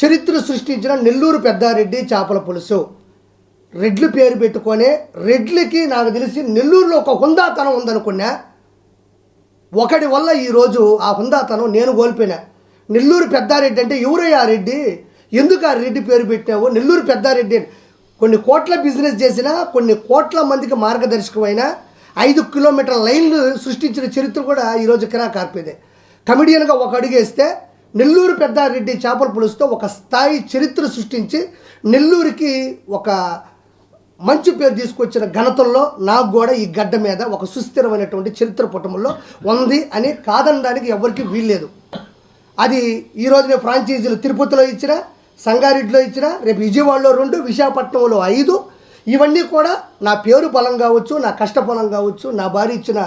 చరిత్ర సృష్టించిన నెల్లూరు పెద్దారెడ్డి చేపల పులుసు. రెడ్లు పేరు పెట్టుకొని రెడ్లకి నాకు తెలిసి నెల్లూరులో ఒక హుందాతనం ఉందనుకున్నా. ఒకడి వల్ల ఈరోజు ఆ హుందాతనం నేను కోల్పోయినా. నెల్లూరు పెద్దారెడ్డి అంటే ఎవరయ్యా ఆ రెడ్డి? ఎందుకు ఆ రెడ్డి పేరు పెట్టావు? నెల్లూరు పెద్దారెడ్డి కొన్ని కోట్ల బిజినెస్ చేసిన కొన్ని కోట్ల మందికి మార్గదర్శకమైన ఐదు కిలోమీటర్ల లైన్లు సృష్టించిన చరిత్ర కూడా ఈరోజు కిరా కార్పేదే కమిడియన్గా ఒక అడుగేస్తే నెల్లూరు పెద్దారెడ్డి చేపల పులుసుతో ఒక స్థాయి చరిత్ర సృష్టించి నెల్లూరుకి ఒక మంచి పేరు తీసుకొచ్చిన ఘనతల్లో నాకు కూడా ఈ గడ్డ మీద ఒక సుస్థిరమైనటువంటి చరిత్ర పుటముల్లో ఉంది అని కాదనడానికి ఎవరికి వీల్లేదు. అది ఈ రోజున ఫ్రాంచైజీలు తిరుపతిలో ఇచ్చిన సంగారెడ్డిలో ఇచ్చిన రేపు విజయవాడలో రెండు విశాఖపట్నంలో ఐదు. ఇవన్నీ కూడా నా పేరు బలం కావచ్చు నా కష్ట బలం కావచ్చు నా భార్య ఇచ్చిన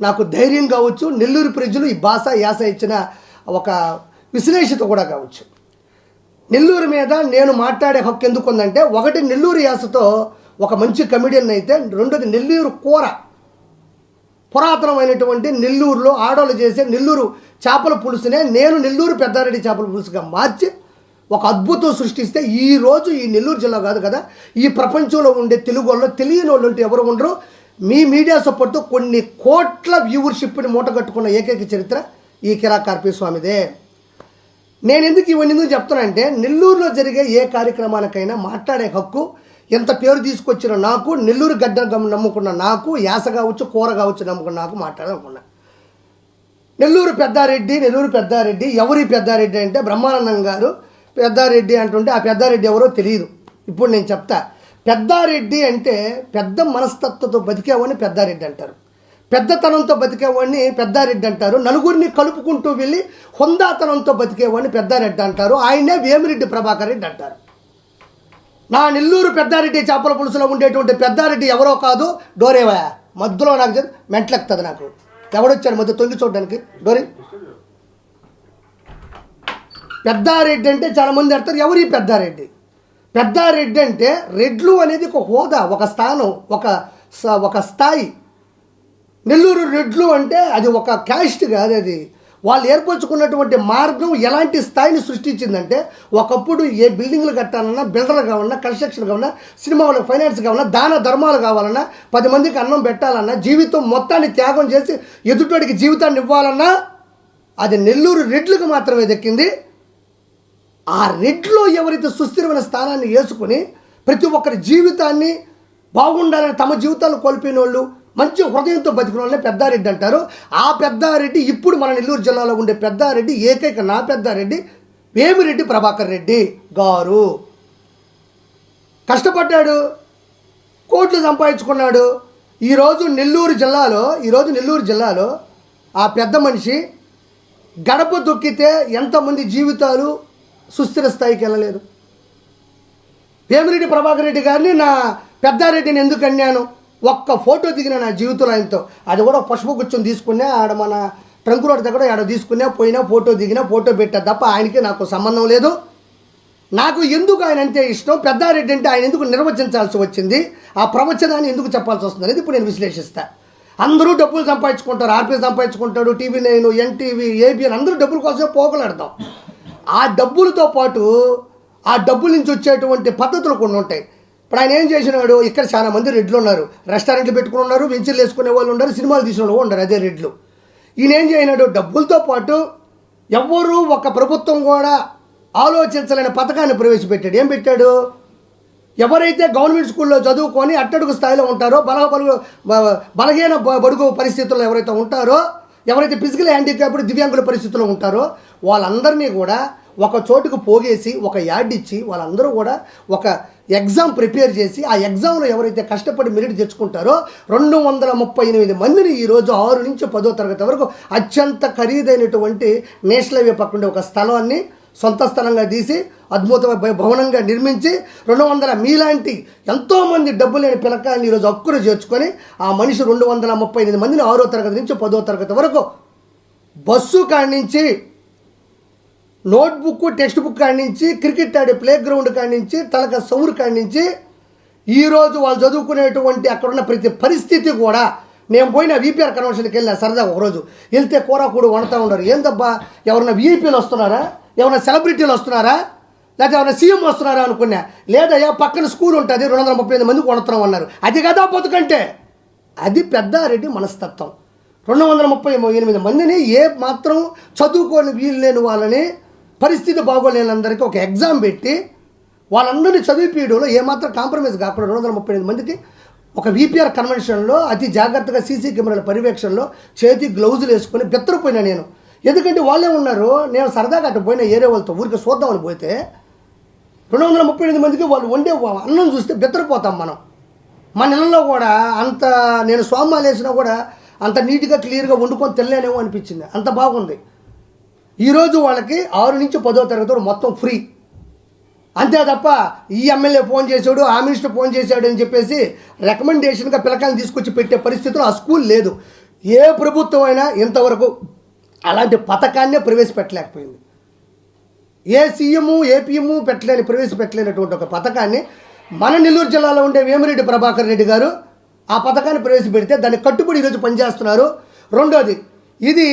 నాకు ధైర్యం కావచ్చు. నెల్లూరు ప్రజలు ఈ భాష యాస ఇచ్చిన ఒక విశ్లేషత కూడా కావచ్చు. నెల్లూరు మీద నేను మాట్లాడే హక్కు ఎందుకు ఉందంటే ఒకటి నెల్లూరు యాసతో ఒక మంచి కమెడియన్ అయితే రెండోది నెల్లూరు కూర. పురాతనమైనటువంటి నెల్లూరులో ఆడోళ్ళు చేసే నెల్లూరు చేపల పులుసునే నేను నెల్లూరు పెద్దారెడ్డి చేపల పులుసుగా మార్చి ఒక అద్భుతం సృష్టిస్తే ఈ రోజు ఈ నెల్లూరు జిల్లా కాదు కదా ఈ ప్రపంచంలో ఉండే తెలుగు వాళ్ళు తెలియని వాళ్ళు ఉంటే ఎవరు ఉండరు. మీ మీడియా సపోర్ట్తో కొన్ని కోట్ల వ్యూవర్షిప్ని మూటగట్టుకున్న ఏకైక చరిత్ర ఈ కిరా కార్పీ స్వామిదే. నేను ఎందుకు ఇవన్నీ ఎందుకు చెప్తానంటే నెల్లూరులో జరిగే ఏ కార్యక్రమాలకైనా మాట్లాడే హక్కు ఎంత పేరు తీసుకొచ్చిన నాకు నెల్లూరు గడ్డ నమ్ముకున్న నాకు యాస కావచ్చు కూర కావచ్చు నమ్ముకున్న నాకు మాట్లాడాలనుకున్నా. నెల్లూరు పెద్దారెడ్డి నెల్లూరు పెద్దారెడ్డి ఎవరి పెద్దారెడ్డి అంటే బ్రహ్మానందం గారు. పెద్దారెడ్డి అంటుంటే ఆ పెద్దారెడ్డి ఎవరో తెలియదు. ఇప్పుడు నేను చెప్తా పెద్దారెడ్డి అంటే పెద్ద మనస్తత్వంతో బతికేవని పెద్దారెడ్డి అంటారు. పెద్దతనంతో బతికేవాడిని పెద్దారెడ్డి అంటారు. నలుగురిని కలుపుకుంటూ వెళ్ళి హొందాతనంతో బతికేవాడిని పెద్దారెడ్డి అంటారు. ఆయనే వేమిరెడ్డి ప్రభాకర్ రెడ్డి అంటారు. నా నెల్లూరు పెద్దారెడ్డి చేపల పులుసులో ఉండేటువంటి పెద్దారెడ్డి ఎవరో కాదు? డోరేవా మధ్యలో నాకు చెప్పి మెంట్లెక్కుతుంది నాకు. ఎవడొచ్చాడు మధ్య తొంగి చూడడానికి? డోరే. పెద్దారెడ్డి అంటే చాలామంది అంటారు. ఎవరి పెద్దారెడ్డి? పెద్దారెడ్డి అంటే రెడ్లు అనేది ఒక హోదా ఒక స్థానం ఒక ఒక స్థాయి. నెల్లూరు రెడ్లు అంటే అది ఒక క్యాస్ట్ కాదు అది. వాళ్ళు ఏర్పరచుకున్నటువంటి మార్గం ఎలాంటి స్థాయిని సృష్టించిందంటే ఒకప్పుడు ఏ బిల్డింగ్లు కట్టాలన్నా బిల్డర్ కావాలన్నా కన్స్ట్రక్షన్ కావాలన్నా సినిమా వాళ్ళకి ఫైనాన్స్ కావాలన్నా దాన ధర్మాలు కావాలన్నా పది మందికి అన్నం పెట్టాలన్నా జీవితం మొత్తాన్ని త్యాగం చేసి ఎదుటోడికి జీవితాన్ని ఇవ్వాలన్నా అది నెల్లూరు రెడ్లకు మాత్రమే దక్కింది. ఆ రెడ్లో ఎవరైతే సుస్థిరమైన స్థానాన్ని వేసుకుని ప్రతి ఒక్కరి జీవితాన్ని బాగుండాలని తమ జీవితాలు కోల్పోయిన వాళ్ళు మంచి హృదయంతో బతికిన వాళ్ళని పెద్దారెడ్డి అంటారు. ఆ పెద్దారెడ్డి ఇప్పుడు మన నెల్లూరు జిల్లాలో ఉండే పెద్దారెడ్డి ఏకైక నా పెద్దారెడ్డి వేమిరెడ్డి ప్రభాకర్ రెడ్డి గారు. కష్టపడ్డాడు కోట్లు సంపాదించుకున్నాడు. ఈరోజు నెల్లూరు జిల్లాలో ఈరోజు నెల్లూరు జిల్లాలో ఆ పెద్ద మనిషి గడప దొక్కితే ఎంతమంది జీవితాలు సుస్థిర స్థాయికి వెళ్ళలేదు. వేమిరెడ్డి ప్రభాకర్ రెడ్డి గారిని నా పెద్దారెడ్డిని ఎందుకు అన్నాను? ఒక్క ఫోటో దిగిన నా జీవితంలో ఆయనతో. అది కూడా పుష్పగుచ్చం తీసుకునే ఆడ మన ట్రంక్ రోడ్ దగ్గర ఆడ తీసుకునే పోయినా ఫోటో దిగినా ఫోటో పెట్టా తప్ప ఆయనకి నాకు సంబంధం లేదు. నాకు ఎందుకు ఆయన అంటే ఇష్టం? పెద్దారెడ్డి అంటే ఆయన ఎందుకు నిర్వచించాల్సి వచ్చింది? ఆ ప్రవచనాన్ని ఎందుకు చెప్పాల్సి వస్తుంది అనేది ఇప్పుడు నేను విశ్లేషిస్తాను అందరూ డబ్బులు సంపాదించుకుంటారు ఆర్పీ సంపాదించుకుంటాడు టీవీ నైన్ ఎన్టీవీ ఏబిఎన్ అందరూ డబ్బుల కోసమే పోగలాడతాం. ఆ డబ్బులతో పాటు ఆ డబ్బుల నుంచి వచ్చేటువంటి పద్ధతులు కొన్ని ఉంటాయి. ఇప్పుడు ఆయన ఏం చేసినాడు? ఇక్కడ చాలా మంది రెడ్లు ఉన్నారు. రెస్టారెంట్లు పెట్టుకుని ఉన్నారు వెంచర్లు వేసుకునే వాళ్ళు ఉన్నారు సినిమాలు తీసిన వాళ్ళు ఉన్నారు అదే రెడ్లు. ఈయన ఏం చేయనాడు? డబ్బులతో పాటు ఎవ్వరూ ఒక ప్రభుత్వం కూడా ఆలోచించలేని పథకాన్ని ప్రవేశపెట్టాడు. ఏం పెట్టాడు? ఎవరైతే గవర్నమెంట్ స్కూల్లో చదువుకొని అట్టడుగు స్థాయిలో ఉంటారో బల బలు బ- బలహీన బడుగు పరిస్థితుల్లో ఎవరైతే ఉంటారో ఎవరైతే ఫిజికల్ హ్యాండిక్యాప్డ్ దివ్యాంగుల పరిస్థితుల్లో ఉంటారో వాళ్ళందరినీ కూడా ఒక చోటుకు పోగేసి ఒక యాడ్ ఇచ్చి వాళ్ళందరూ కూడా ఒక ఎగ్జామ్ ప్రిపేర్ చేసి ఆ ఎగ్జామ్లో ఎవరైతే కష్టపడి మెరిట్ తెచ్చుకుంటారో రెండు వందల ముప్పై ఎనిమిది మందిని ఈరోజు ఆరు నుంచి పదో తరగతి వరకు అత్యంత ఖరీదైనటువంటి నేషనల్ హైవే పక్కన ఒక స్థలాన్ని సొంత స్థలంగా తీసి అద్భుతమైన భ- భవనంగా నిర్మించి రెండు వందల మీలాంటి ఎంతోమంది డబ్బు లేని పిల్లకాయని ఈరోజు హక్కును చేర్చుకొని ఆ మనిషి రెండు వందల ముప్పై ఎనిమిది మందిని ఆరో తరగతి నుంచి పదో తరగతి వరకు బస్సు కాడి నుంచి నోట్బుక్ టెక్స్ట్ బుక్ కాడించి నుంచి క్రికెట్ ఆడే ప్లే గ్రౌండ్ కాడించి నుంచి తలక సౌరు కాడించి నుంచి ఈరోజు వాళ్ళు చదువుకునేటువంటి అక్కడున్న ప్రతి పరిస్థితి కూడా నేను పోయిన వీపీఆర్ కన్వెన్షన్కి వెళ్ళా సరదా ఒకరోజు. వెళ్తే కూర కూడు వండుతూ ఉండరు ఏందబ్బా ఎవరన్నా వీఐపీలు వస్తున్నారా? ఎవరైనా సెలబ్రిటీలు వస్తున్నారా? లేకపోతే ఎవరైనా సీఎం వస్తున్నారా? అనుకున్నా. లేదయ్యా పక్కన స్కూల్ ఉంటుంది రెండు వందల ముప్పై ఎనిమిది మంది కొడుతున్నాం అన్నారు. అది కదా బతుకంటే! అది పెద్దారెడ్డి మనస్తత్వం. రెండు వందల ముప్పై ఎనిమిది మందిని ఏ మాత్రం చదువుకోని వీలు లేని వాళ్ళని పరిస్థితి బాగోలేనందరికీ ఒక ఎగ్జామ్ పెట్టి వాళ్ళందరినీ చదివిపీయడంలో ఏమాత్రం కాంప్రమైజ్ కాకుండా రెండు వందల ముప్పై ఎనిమిది మందికి ఒక వీపీఆర్ కన్వెన్షన్లో అతి జాగ్రత్తగా సీసీ కెమెరాల పర్యవేక్షణలో చేతి గ్లౌజులు వేసుకొని బెత్తరపోయినా నేను. ఎందుకంటే వాళ్ళే ఉన్నారు నేను సరదాగా అటు పోయిన ఏరే వాళ్ళతో ఊరికి చూద్దామని పోతే రెండు వందల ముప్పై ఎనిమిది మందికి వాళ్ళు వండే అన్నం చూస్తే బెత్తరపోతాం మనం. మన ఇళ్ళలో కూడా అంత నేను సోమాలు వేసినా కూడా అంత నీట్గా క్లియర్గా వండుకొని తెల్లేనేమో అనిపించింది. అంత బాగుంది. ఈరోజు వాళ్ళకి ఆరు నుంచి పదో తరగతి మొత్తం ఫ్రీ. అంతే తప్ప ఈ ఎమ్మెల్యే ఫోన్ చేశాడు ఆ మినిస్టర్ ఫోన్ చేశాడు అని చెప్పేసి రికమెండేషన్గా పిల్లకాయలు తీసుకొచ్చి పెట్టే పరిస్థితిలో ఆ స్కూల్ లేదు. ఏ ప్రభుత్వం అయినా ఇంతవరకు అలాంటి పథకాన్నే ప్రవేశపెట్టలేకపోయింది. ఏ సీఎం ఏ పిఎము పెట్టలేని ప్రవేశపెట్టలేనటువంటి ఒక పథకాన్ని మన నెల్లూరు జిల్లాలో ఉండే వేమిరెడ్డి ప్రభాకర్ రెడ్డి గారు ఆ పథకాన్ని ప్రవేశపెడితే దాన్ని కట్టుబడి ఈరోజు పనిచేస్తున్నారు. రెండోది ఇది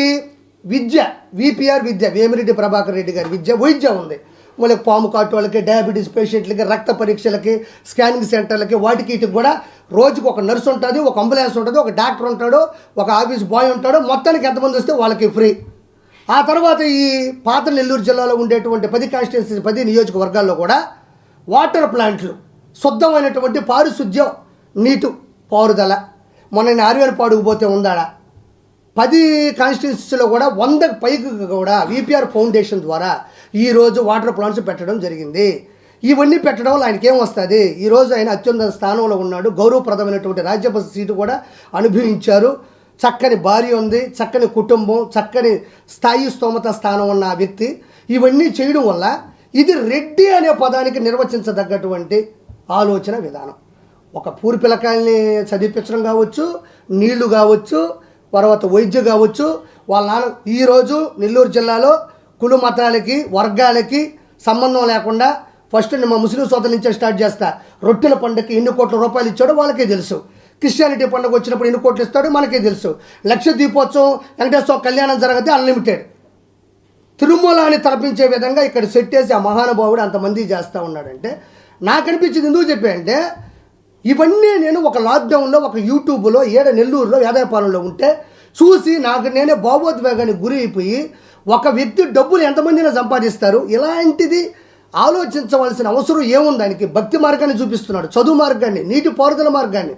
విద్య విపిఆర్ విద్య వేమిరెడ్డి ప్రభాకర్ రెడ్డి గారి విద్య వైద్య ఉంది. మళ్ళీ పాము కాటు వాళ్ళకి డయాబెటీస్ పేషెంట్లకి రక్త పరీక్షలకి స్కానింగ్ సెంటర్లకి వాటికి ఇటు కూడా రోజుకి ఒక నర్స్ ఉంటుంది ఒక అంబులెన్స్ ఉంటుంది ఒక డాక్టర్ ఉంటాడు ఒక ఆఫీస్ బాయ్ ఉంటాడు మొత్తానికి ఎంతమంది వస్తే వాళ్ళకి ఫ్రీ ఆ తర్వాత ఈ పాత నెల్లూరు జిల్లాలో ఉండేటువంటి పది కాన్స్టిట్యున్సీ పది నియోజకవర్గాల్లో కూడా వాటర్ ప్లాంట్లు శుద్ధమైనటువంటి పారిశుద్ధ్యం నీటు పారుదల. మొన్న నేను ఆర్వేలు పోతే ఉందాడా? పది కాన్స్టిట్యూన్సీలో కూడా వందకు పైకి కూడా విపిఆర్ ఫౌండేషన్ ద్వారా ఈరోజు వాటర్ ప్లాంట్స్ పెట్టడం జరిగింది. ఇవన్నీ పెట్టడం వల్ల ఆయనకి ఏమొస్తుంది ఈరోజు ఆయన అత్యున్నత స్థానంలో ఉన్నాడు. గౌరవప్రదమైనటువంటి రాజ్యసభ సీటు కూడా అనుభవించారు. చక్కని భార్య ఉంది చక్కని కుటుంబం చక్కని స్థాయి స్తోమత స్థానం ఉన్న ఆ వ్యక్తి. ఇవన్నీ చేయడం వల్ల ఇది రెడ్డి అనే పదానికి నిర్వచించదగ్గటువంటి ఆలోచన విధానం. ఒక పూరి పిల్లకాయల్ని చదివించడం కావచ్చు నీళ్ళు కావచ్చు తర్వాత వైద్యం కావచ్చు వాళ్ళ నాన్న ఈరోజు నెల్లూరు జిల్లాలో కులు మతాలకి వర్గాలకి సంబంధం లేకుండా ఫస్ట్ నేను మా ముస్లిం సోదరుల నుంచే స్టార్ట్ చేస్తా. రొట్టెల పండుగకి ఎన్ని కోట్ల రూపాయలు ఇచ్చాడో వాళ్ళకే తెలుసు. క్రిస్టియానిటీ పండుగ వచ్చినప్పుడు ఎన్ని కోట్లు ఇస్తాడో మనకే తెలుసు. లక్ష దీపోత్సవం వెంకటేశ్వర కళ్యాణం జరిగితే అన్లిమిటెడ్ తిరుమల తరపించే తలపించే విధంగా ఇక్కడ సెట్ చేసి ఆ మహానుభావుడు అంతమంది చేస్తూ ఉన్నాడంటే నాకు అనిపించింది ఎందుకు చెప్పా అంటే ఇవన్నీ నేను ఒక లాక్డౌన్లో ఒక యూట్యూబ్లో ఏడ నెల్లూరులో వేదాయపాలెంలో ఉంటే చూసి నాకు నేనే భావోద్వేగానికి గురి అయిపోయి ఒక వ్యక్తి డబ్బులు ఎంతమందిని సంపాదిస్తారు? ఇలాంటిది ఆలోచించవలసిన అవసరం ఏముంది దానికి? భక్తి మార్గాన్ని చూపిస్తున్నాడు చదువు మార్గాన్ని నీటి పారుదల మార్గాన్ని.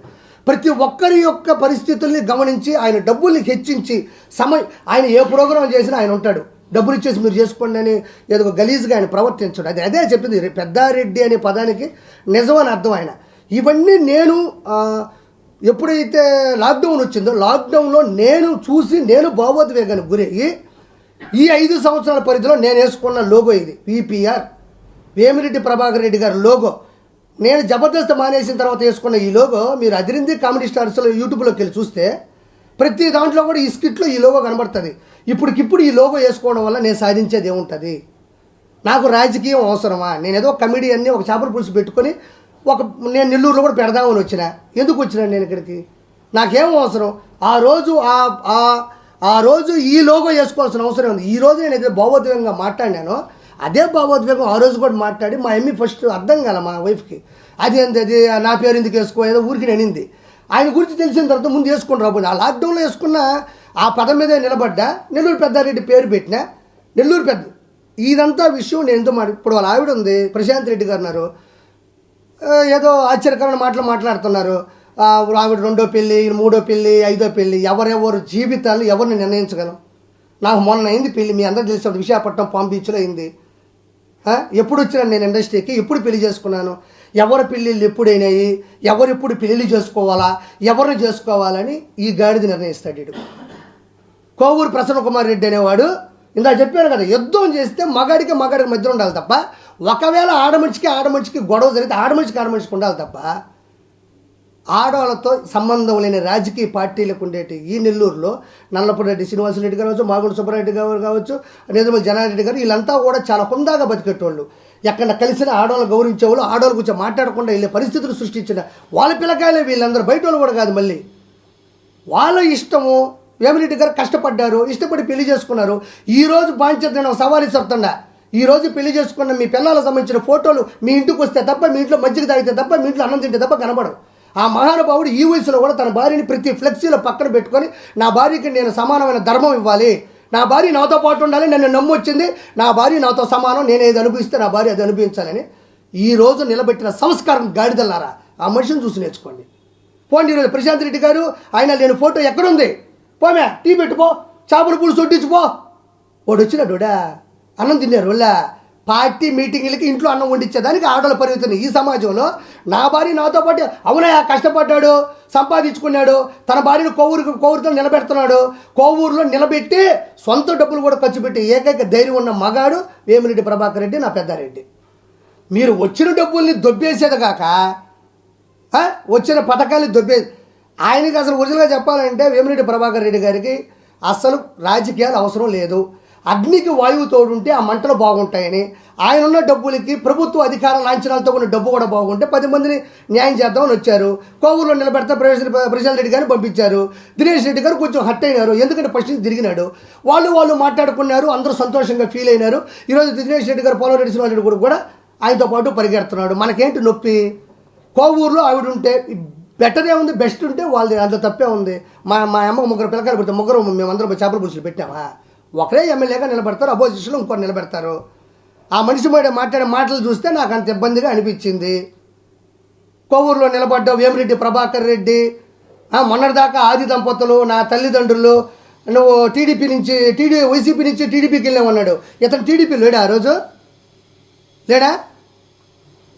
ప్రతి ఒక్కరి యొక్క పరిస్థితుల్ని గమనించి ఆయన డబ్బుల్ని హెచ్చించి సమయం ఆయన ఏ ప్రోగ్రాం చేసినా ఆయన ఉంటాడు. డబ్బులు ఇచ్చేసి మీరు చేసుకోండి అని ఏదో గలీజ్గా ఆయన ప్రవర్తించడు. అది అదే చెప్పింది. పెద్దారెడ్డి అనే పదానికి నిజమని అర్థం ఆయన. ఇవన్నీ నేను ఎప్పుడైతే లాక్డౌన్ వచ్చిందో లాక్డౌన్లో నేను చూసి నేను భావోద్వేగానికి గురయ్యి ఈ ఐదు సంవత్సరాల పరిధిలో నేను వేసుకున్న లోగో ఇది పీపీఆర్ వేమిరెడ్డి ప్రభాకర్ రెడ్డి గారి లోగో నేను జబర్దస్త్ మానేసిన తర్వాత వేసుకున్న ఈ లోగో మీరు అదిరింది కామెడీ స్టార్స్లో యూట్యూబ్లోకి వెళ్ళి చూస్తే ప్రతి దాంట్లో కూడా ఈ స్కిట్లో ఈ లోగో కనబడుతుంది. ఇప్పటికిప్పుడు ఈ లోగో వేసుకోవడం వల్ల నేను సాధించేది ఏముంటుంది? నాకు రాజకీయం అవసరమా? నేను ఏదో కమిడియన్ని ఒక చేపల పులుసు పెట్టుకొని ఒక నేను నెల్లూరులో కూడా పెడదామని వచ్చిన. ఎందుకు వచ్చినా నేను ఇక్కడికి? నాకేం అవసరం? ఆ రోజు ఆ ఆ- రోజు ఈ లోగో వేసుకోవాల్సిన అవసరం ఉంది. ఈ రోజు నేను ఏదైతే భావోద్వేగంగా మాట్లాడాను అదే భావోద్వేగం ఆ రోజు కూడా మాట్లాడి మా ఎమ్మి ఫస్ట్ అర్థం కాల మా వైఫ్కి. అది ఎంత అది నా పేరు ఎందుకు వేసుకో? ఏదో ఊరికి నేనింది ఆయన గురించి తెలిసిన తర్వాత ముందు వేసుకుని రాబోయే. ఆ లాక్డౌన్లో వేసుకున్న ఆ పదం మీద నిలబడ్డా. నెల్లూరు పెద్దారెడ్డి పేరు పెట్టిన. నెల్లూరు పెద్ద ఇదంతా విషయం నేను ఎంతో మాట్లాడు ఇప్పుడు వాళ్ళ ఆవిడ ఉంది ప్రశాంత్ రెడ్డి గారు ఉన్నారు. ఏదో ఆశ్చర్యకరమైన మాటలు మాట్లాడుతున్నారు. ఆవిడ రెండో పెళ్ళి మూడో పెళ్ళి ఐదో పెళ్ళి ఎవరెవరు జీవితాలు ఎవరిని నిర్ణయించగలం? నాకు మొన్న అయింది పెళ్ళి మీ అందరూ తెలిసిన విశాఖపట్నం పామ్ బీచ్లో అయింది. ఎప్పుడు వచ్చినా నేను ఇండస్ట్రీకి ఎప్పుడు పెళ్ళి చేసుకున్నాను? ఎవరి పెళ్ళిళ్ళు ఎప్పుడైనాయి? ఎవరు ఎప్పుడు పెళ్ళి చేసుకోవాలా? ఎవరిని చేసుకోవాలని ఈ గాడిద నిర్ణయిస్తాడు ఇటు కోవూరు ప్రసన్న కుమార్ రెడ్డి అనేవాడు ఇందా చెప్పాను కదా యుద్ధం చేస్తే మగాడికి మగాడికి మధ్య ఉండాలి తప్ప ఒకవేళ ఆడమనిషికి ఆడమనిషికి గొడవ జరిగితే ఆడమనిషికి ఆడమనిషికి ఉండాలి తప్ప ఆడవాళ్ళతో సంబంధం లేని రాజకీయ పార్టీలకు ఉండేటి ఈ నెల్లూరులో నల్లపురెడ్డి శ్రీనివాసరెడ్డి గారు కావచ్చు మాగుడు సుబ్బారెడ్డి గారు కావచ్చు నేదుమల జనారెడ్డి గారు వీళ్ళంతా కూడా చాలా హుందాగా బతికేటోళ్ళు. ఎక్కడ కలిసిన ఆడవాళ్ళు గౌరవించేవాళ్ళు ఆడవాళ్ళ గురించి మాట్లాడకుండా వెళ్ళే పరిస్థితులు సృష్టించిన వాళ్ళ పిల్లకాయలే వీళ్ళందరూ బయట వాళ్ళు కూడా కాదు మళ్ళీ. వాళ్ళ ఇష్టము వేమిరెడ్డి గారు కష్టపడ్డారు ఇష్టపడి పెళ్ళి చేసుకున్నారు. ఈ రోజు బాంచర్ నేను ఒక ఈ రోజు పెళ్ళి చేసుకున్న మీ పిల్లలకు సంబంధించిన ఫోటోలు మీ ఇంటికి వస్తే తప్ప మీ ఇంట్లో మజ్జిగ తాగితే తప్ప మీ ఇంట్లో అన్నం తింటే తప్ప కనబడవు. ఆ మహానుభావుడు ఈ వయసులో కూడా తన భార్యని ప్రతి ఫ్లెక్సీలో పక్కన పెట్టుకొని నా భార్యకి నేను సమానమైన ధర్మం ఇవ్వాలి. నా భార్య నాతో పాటు ఉండాలి నన్ను నమ్మొచ్చింది. నా భార్య నాతో సమానం నేను ఏది అనుభవిస్తే నా భార్య అది అనుభవించాలని. ఈ రోజు నిలబెట్టిన సంస్కారం గాడిదల్లారా ఆ మనిషిని చూసి నేర్చుకోండి. పోండి ఈరోజు ప్రశాంత్ రెడ్డి గారు ఆయన లేని ఫోటో ఎక్కడుంది? పోమే టీ పెట్టుకో చేపల పులుసు వడ్డించుకో వాడు వచ్చినాడుడా అన్నం తిన్నారు. వాళ్ళ పార్టీ మీటింగ్లకి ఇంట్లో అన్నం వండించేదానికి ఆడలు పరిగెత్తుంది ఈ సమాజంలో నా భార్య నాతో పాటు అవునయా కష్టపడ్డాడు సంపాదించుకున్నాడు తన భార్యను కోవూరు కోవూరుతో నిలబెడుతున్నాడు. కోవూరులో నిలబెట్టి సొంత డబ్బులు కూడా ఖర్చు పెట్టి ఏకైక ధైర్యం ఉన్న మగాడు వేమిరెడ్డి ప్రభాకర్ రెడ్డి నా పెద్దారెడ్డి. మీరు వచ్చిన డబ్బుల్ని దొబ్బేసేది కాక వచ్చిన పథకాలు దొబ్బే ఆయనకి అసలు ఒరిజినల్గా చెప్పాలంటే వేమిరెడ్డి ప్రభాకర్ రెడ్డి గారికి అసలు రాజకీయాలు అవసరం లేదు. అగ్నికి వాయువు తోడుంటే ఆ మంటలు బాగుంటాయని. ఆయన ఉన్న డబ్బులకి ప్రభుత్వ అధికార లాంఛనాలతో ఉన్న డబ్బు కూడా బాగుంటే పది మందిని న్యాయం చేద్దామని వచ్చారు. కోవూరులో నిలబెడితే ప్రవేశ ప్రశాంత్ రెడ్డి గారిని పంపించారు. దినేష్ రెడ్డి గారు కొంచెం హట్ అయినారు. ఎందుకంటే ఫస్ట్ నుంచి తిరిగినాడు. వాళ్ళు వాళ్ళు మాట్లాడుకున్నారు. అందరూ సంతోషంగా ఫీల్ అయినారు. ఈరోజు దినేష్ రెడ్డి గారు పోలవరెడ్డి రెడ్డి రెడ్డి కూడా కూడా ఆయనతో పాటు పరిగెడుతున్నాడు. మనకేంటి నొప్పి? కోవూరులో ఆవిడ ఉంటే బెటరే ఉంది? బెస్ట్ ఉంటే వాళ్ళది. అంత తప్పే ఉంది. మా మా అమ్మ ముగ్గురు పిల్లకాయలు పెడితే ముగ్గురు మేమందరం చేపల పులుసులు పెట్టామా? ఒకరే ఎమ్మెల్యేగా నిలబడతారు అపోజిషన్లో ఇంకోటి నిలబెడతారు. ఆ మనిషి మీద మాట్లాడే మాటలు చూస్తే నాకు అంత ఇబ్బందిగా అనిపించింది. కోవూరులో నిలబడ్డ వేమిరెడ్డి ప్రభాకర్ రెడ్డి. మొన్నటిదాకా ఆది దంపతులు నా తల్లిదండ్రులు నువ్వు టీడీపీ నుంచి టీడీ వైసీపీ నుంచి టీడీపీకి వెళ్ళామన్నాడు ఇతను టీడీపీ లేడా ఆ రోజు? లేడా?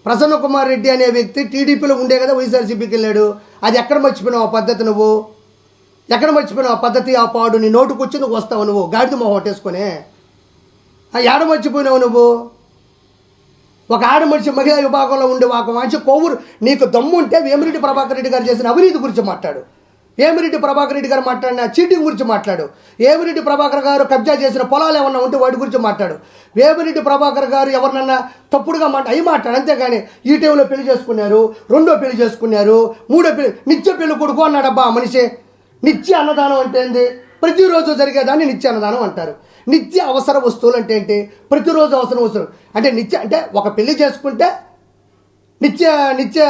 ప్రసన్న కుమార్ రెడ్డి అనే వ్యక్తి టీడీపీలో ఉండే కదా వైఎస్ఆర్సీపీకి వెళ్ళాడు. అది ఎక్కడ మర్చిపోయినావు ఆ పద్ధతి నువ్వు? ఎక్కడ మర్చిపోయినావు? ఆ పద్ధతి ఆ పాడు నీ నోటుకు వచ్చి నువ్వు వస్తావు నువ్వు. గాడిద మొహం కొట్టేసుకొని ఆ ఏడ మర్చిపోయినావు నువ్వు? ఒక ఆడ మనిషి మహిళా విభాగంలో ఉండే ఒక మంచి కోవూరు నీకు దమ్ము ఉంటే వేమిరెడ్డి ప్రభాకర్ రెడ్డి గారు చేసిన అవినీతి గురించి మాట్లాడు. వేమిరెడ్డి ప్రభాకర్ రెడ్డి గారు మాట్లాడిన చీటింగ్ గురించి మాట్లాడు. వేమిరెడ్డి ప్రభాకర్ గారు కబ్జా చేసిన పొలాలు ఏమన్నా ఉంటే వాటి గురించి మాట్లాడు. వేమిరెడ్డి ప్రభాకర్ గారు ఎవరినన్నా తప్పుడుగా మాట అవి మాట్లాడు. అంతేగాని ఈ టైంలో పెళ్ళి చేసుకున్నారు రెండో పెళ్ళి చేసుకున్నారు మూడో పెళ్ళి నిత్య పెళ్ళి కొడుకు అన్నాడబ్బా ఆ మనిషి. నిత్య అన్నదానం అంటే ఏంది? ప్రతిరోజు జరిగేదాన్ని నిత్య అన్నదానం అంటారు. నిత్య అవసర వస్తువులు అంటే ఏంటి? ప్రతిరోజు అవసరం వస్తువులు. అంటే నిత్య అంటే ఒక పెళ్ళి చేసుకుంటే నిత్య నిత్య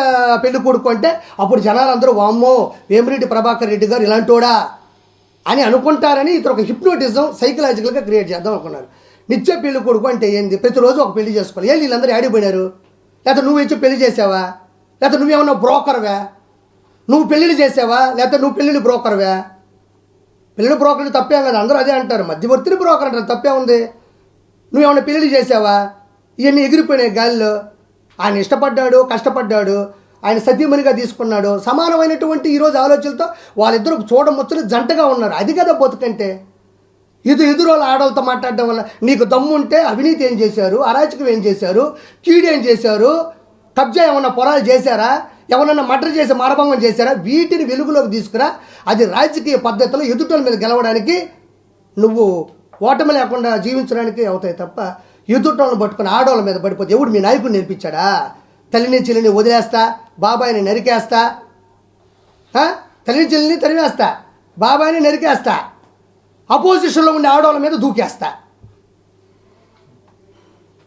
పెళ్ళి కొడుకు అంటే అప్పుడు జనాలందరూ వామ్మో వేమిరెడ్డి ప్రభాకర్ రెడ్డి గారు ఇలాంటోడా అని అనుకుంటారని ఇతను ఒక హిప్నోటిజం సైకలాజికల్గా క్రియేట్ చేద్దాం అనుకున్నారు. నిత్య పెళ్ళి కొడుకు అంటే ఏంది? ప్రతిరోజు ఒక పెళ్ళి చేసుకోవాలి. ఏ వీళ్ళందరూ ఆడిపోయినారు లేకపోతే నువ్వు ఇచ్చి పెళ్ళి చేసావా? లేకపోతే నువ్వేమన్నా బ్రోకర్వా? నువ్వు పెళ్ళిళ్ళు చేసావా? లేకపోతే నువ్వు పెళ్ళిళ్ళు బ్రోకర్వే? పెళ్ళిళ్ళు బ్రోకర్లు తప్పేం కదా అందరూ అదే అంటారు. మధ్యవర్తిని బ్రోకర్ అంటారు. తప్పే ఉంది. నువ్వేమన్నా పెళ్ళిళ్ళు చేసావా? ఇవన్నీ ఎగిరిపోయినాయి గాల్లో. ఆయన ఇష్టపడ్డాడు కష్టపడ్డాడు. ఆయన సతీమణిగా తీసుకున్నాడు. సమానమైనటువంటి ఈరోజు ఆలోచనలతో వాళ్ళిద్దరూ చూడముచ్చని జంటగా ఉన్నారు. అది కదా బతుకంటే. ఇది ఎదురోళ్ళ ఆడవాళ్ళతో మాట్లాడడం వల్ల నీకు దమ్ముంటే అవినీతి ఏం చేశారు? అరాచకం ఏం చేశారు? కీడు ఏం చేశారు? కబ్జా ఏమన్నా పొలాలు చేశారా? ఎవరన్నా మర్డర్ చేసి మారభంగం చేశారా? వీటిని వెలుగులోకి తీసుకురా. అది రాజకీయ పద్ధతిలో ఎదుటల మీద గెలవడానికి నువ్వు ఓటమి లేకుండా జీవించడానికి అవుతాయి తప్ప ఎదుటోళ్ళని పట్టుకుని ఆడవాళ్ళ మీద పడిపోతే ఎవడు మీ నాయకుడు నేర్పించాడా తల్లిని చెల్లిని వదిలేస్తా బాబాయిని నరికేస్తా తల్లిని చెల్లిని తరివేస్తా బాబాయిని నరికేస్తా అపోజిషన్లో ఉండే ఆడవాళ్ళ మీద దూకేస్తా.